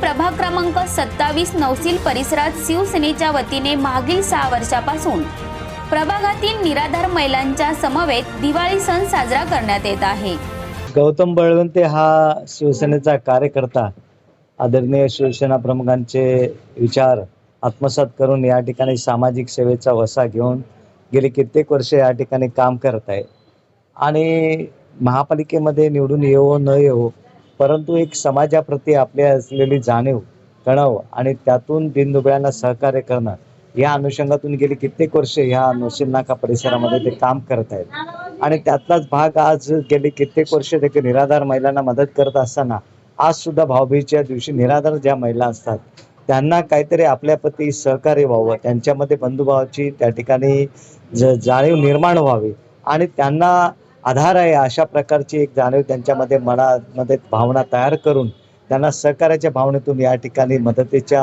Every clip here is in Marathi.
प्रभा क्रमांक सत्तावीस नवसील परिसरात शिवसेनेच्या वतीने मागील सहा वर्षापासून प्रभागातील निराधार महिलांच्या समवेत दिवाळी सण साजरा करण्यात येत आहे. गौतम बळवंते हा शिवसेनेचा कार्यकर्ता आदरणीय शिवसेना प्रमुखांचे विचार आत्मसात करून या ठिकाणी सामाजिक सेवेचा वसा घेऊन गेली कित्येक वर्ष या ठिकाणी काम करत आहे. आणि महापालिकेमध्ये निवडून येवो न येवो परंतु एक समाजाप्रती आपली असलेली जाणीव कणव आणि त्यातून दिनदुबळ्यांना सहकार्य करणं या अनुषंगातून गेली कित्येक वर्ष ह्या नोशील परिसरामध्ये ते काम करत आहेत. आणि त्यातलाच भाग आज गेली कित्येक वर्ष देखील निराधार महिलांना मदत करत असताना आज सुद्धा भाऊबीजच्या दिवशी निराधार ज्या महिला असतात त्यांना काहीतरी आपल्याप्रती सहकार्य व्हावं त्यांच्यामध्ये बंधुभावाची त्या ठिकाणी ज जाणीव निर्माण व्हावी आणि त्यांना आधार आहे अशा प्रकारची एक जाणीव त्यांच्यामध्ये मनामध्ये भावना तयार करून त्यांना सहकार्याच्या भावनेतून या ठिकाणी मदतीच्या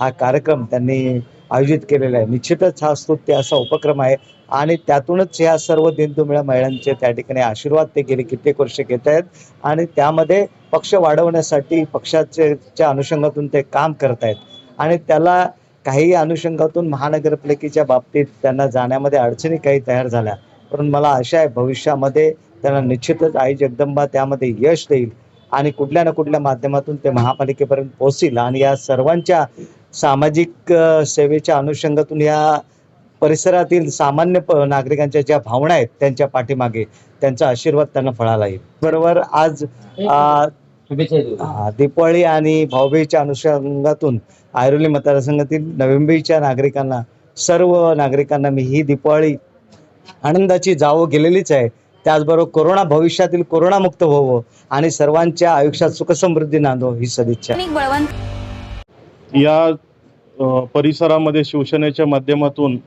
हा कार्यक्रम त्यांनी आयोजित केलेला आहे. निश्चितच हा स्तुत्य असा उपक्रम आहे आणि त्यातूनच ह्या सर्व दिनदुमिळ्या महिलांचे त्या ठिकाणी आशीर्वाद ते गेले कित्येक वर्ष घेत आहेत आणि त्यामध्ये पक्ष वाढवण्यासाठी पक्षाच्या अनुषंगातून ते काम करत आहेत. आणि त्याला काही अनुषंगातून महानगरपालिकेच्या बाबतीत त्यांना जाण्यामध्ये अडचणी काही तयार झाल्या. परंतु मला आशा आहे भविष्यामध्ये त्यांना निश्चितच आई जगदंबा त्यामध्ये यश देईल आणि कुठल्या ना कुठल्या माध्यमातून ते महापालिकेपर्यंत पोहोचतील. आणि या सर्वांच्या सामाजिक सेवेच्या अनुषंगातून या परिसरातील सामान्य नागरिकांच्या ज्या भावना आहेत त्यांच्या पाठीमागे त्यांचा आशीर्वाद त्यांना फळाला येईल. बरोबर? आज दिवाळी आणि भाऊबीजेच्या अनुषंगातून ऐरोली मतदारसंघातील नवी मुंबईच्या नागरिकांना सर्व नागरिकांना मी ही दिवाळी आनंदाची जावं गेलेलीच आहे. त्याचबरोबर कोरोना भविष्यातील कोरोनामुक्त व्हावं आणि सर्वांच्या आयुष्यात सुखसमृद्धी नांदो ही सदिच्छा. या अ, परिसरामध्ये शिवसेनेच्या माध्यमातून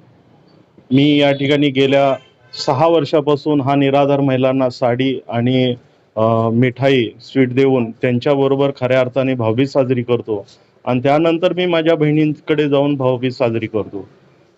मी या ठिकाणी गेल्या सहा वर्षापासून हा निराधार महिलांना साडी आणि अ, मिठाई स्वीट देऊन त्यांच्याबरोबर खऱ्या अर्थाने भाऊबीज साजरी करतो. आणि त्यानंतर मी माझ्या बहिणींकडे जाऊन भाऊबीज साजरी करतो.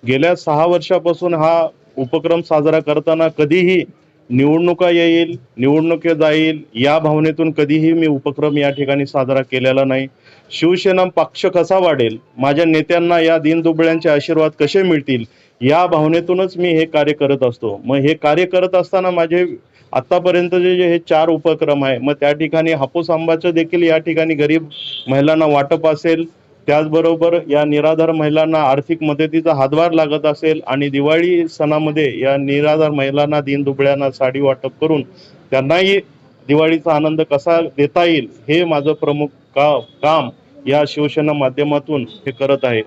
गेल्या सहा वर्षापासून हा उपक्रम साजरा करताना कधीही निवडणुका येईल निवडणुका जाईल या भावनेतून कधीही मी उपक्रम या ठिकाणी साजरा केलेला नाही. शिवसेना पक्ष कसा वाढेल माझ्या नेत्यांना या दिनदुबळ्यांचे आशीर्वाद कसे मिळतील या भावनेतूनच मी हे कार्य करत असतो. मग हे कार्य करत असताना माझे आत्तापर्यंतचे जे हे चार उपक्रम आहे मग त्या ठिकाणी हापूस आंबाचं देखील या ठिकाणी गरीब महिलांना वाटप असेल त्याचबरोबर या निराधार महिलांना आर्थिक मदतीचा हातभार लागत असेल आणि दिवाळी सणामध्ये या निराधार महिलांना दिनदुबळ्यांना साडी वाटप करून त्यांनाही दिवाळीचा आनंद कसा देता येईल हे माझं प्रमुख का काम या शिवसेना माध्यमातून हे करत आहे.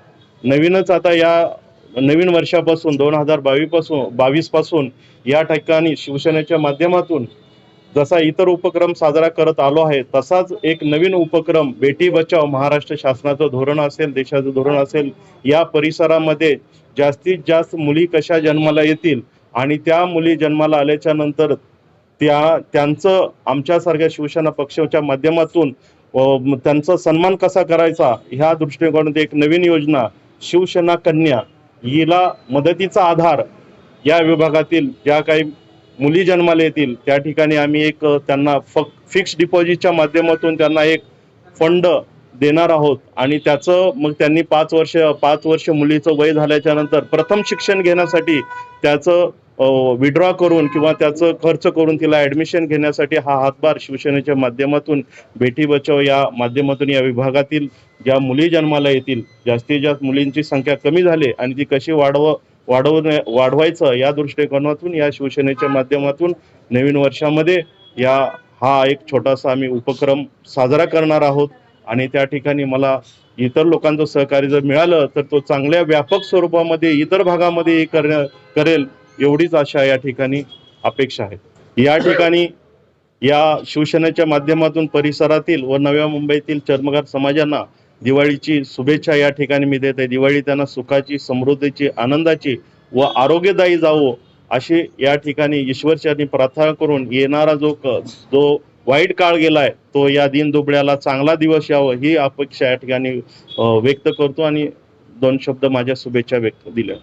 नवीनच आता या नवीन वर्षापासून दोन हजार बावीसपासून बावीसपासून या ठिकाणी शिवसेनेच्या माध्यमातून जसा इतर उपक्रम साजरा करत आलो आहे तसाच एक नवीन उपक्रम बेटी बचाव महाराष्ट्र शासनाचं धोरण असेल देशाचं धोरण असेल या परिसरामध्ये जास्तीत जास्त मुली कशा जन्माला येतील आणि त्या मुली जन्माला आल्याच्यानंतर त्या त्यांचं आमच्यासारख्या शिवसेना पक्षाच्या माध्यमातून त्यांचा सन्मान कसा करायचा ह्या दृष्टिकोनात एक नवीन योजना शिवसेना कन्या हिला मदतीचा आधार या विभागातील ज्या काही मुली जन्माला येतील. त्या ठिकाणी आम्ही एक त्यांना फक फिक्स डिपॉझिटच्या माध्यमातून त्यांना एक फंड देणार आहोत. आणि त्याचं मग त्यांनी पाच वर्ष पाच वर्ष मुलीचं वय झाल्याच्यानंतर प्रथम शिक्षण घेण्यासाठी त्याचं विड्रॉ करून किंवा त्याचं खर्च करून तिला ॲडमिशन घेण्यासाठी हा हातभार शिवसेनेच्या माध्यमातून बेटी बचाव या माध्यमातून या विभागातील ज्या मुली जन्माला येतील जास्तीत जास्त मुलींची संख्या कमी झाली आणि ती कशी वाढवं वाढवण्या वाढवायचं या दृष्टिकोनातून या शिवसेनेच्या माध्यमातून नवीन वर्षामध्ये या हा एक छोटासा आम्ही उपक्रम साजरा करणार आहोत. आणि त्या ठिकाणी मला इतर लोकांचं सहकार्य जर मिळालं तर तो चांगल्या व्यापक स्वरूपामध्ये इतर भागामध्ये करण्या करेल एवढीच आशा या ठिकाणी अपेक्षा आहे. या ठिकाणी या शिवसेनेच्या माध्यमातून परिसरातील व नव्या मुंबईतील चर्मगार समाजांना दिवाळीची शुभेच्छा या ठिकाणी मी देत आहे दिवाळी त्यांना सुखाची समृद्धीची आनंदाची व आरोग्यदायी जावो अशी या ठिकाणी ईश्वरचरणी प्रार्थना करून येणारा जो क जो वाईट काळ गेलाय तो या दिन दुबळ्याला चांगला दिवस यावं ही अपेक्षा या ठिकाणी व्यक्त करतो आणि दोन शब्द माझ्या शुभेच्छा व्यक्त दिल्या.